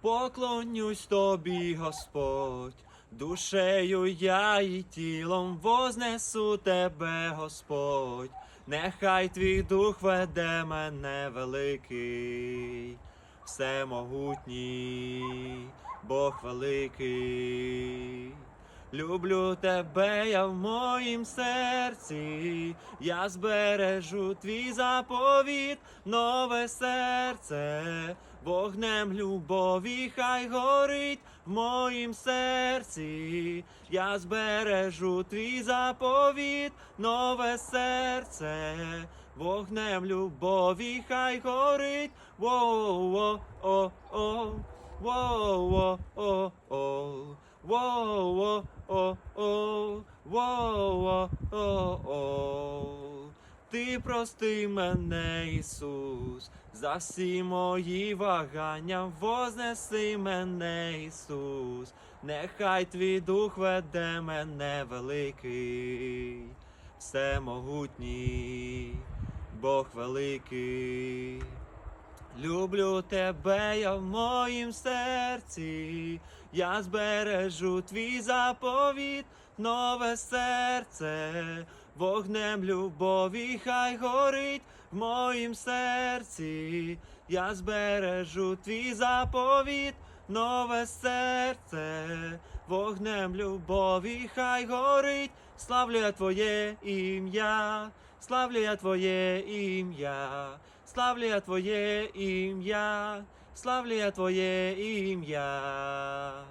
Поклонюсь тобі, Господь, душею я і тілом вознесу тебе, Господь, нехай твій дух веде мене великий, всемогутній, Бог великий. Люблю тебе, я в моїм серці, я збережу твій заповіт, нове серце, вогнем любові хай горить в моїм серці, я збережу твій заповіт, нове серце, вогнем любові хай горить, во-во-о-о, во-во-о-о. Воу-о-о-о, воу-о-о-о. Ти прости мене, Ісус, за всі мої вагання, вознеси мене, Ісус, нехай твій дух веде мене великий, всемогутній, Бог великий. Люблю тебе, я в моїм серці, я збережу твій заповіт, нове серце, вогнем любові хай горить в моїм серці, я збережу твій заповіт, нове серце, вогнем любові хай горить, славлю я твоє ім'я, славлю я твоє ім'я. Славлю я Твоє ім'я, славлю я Твоє ім'я.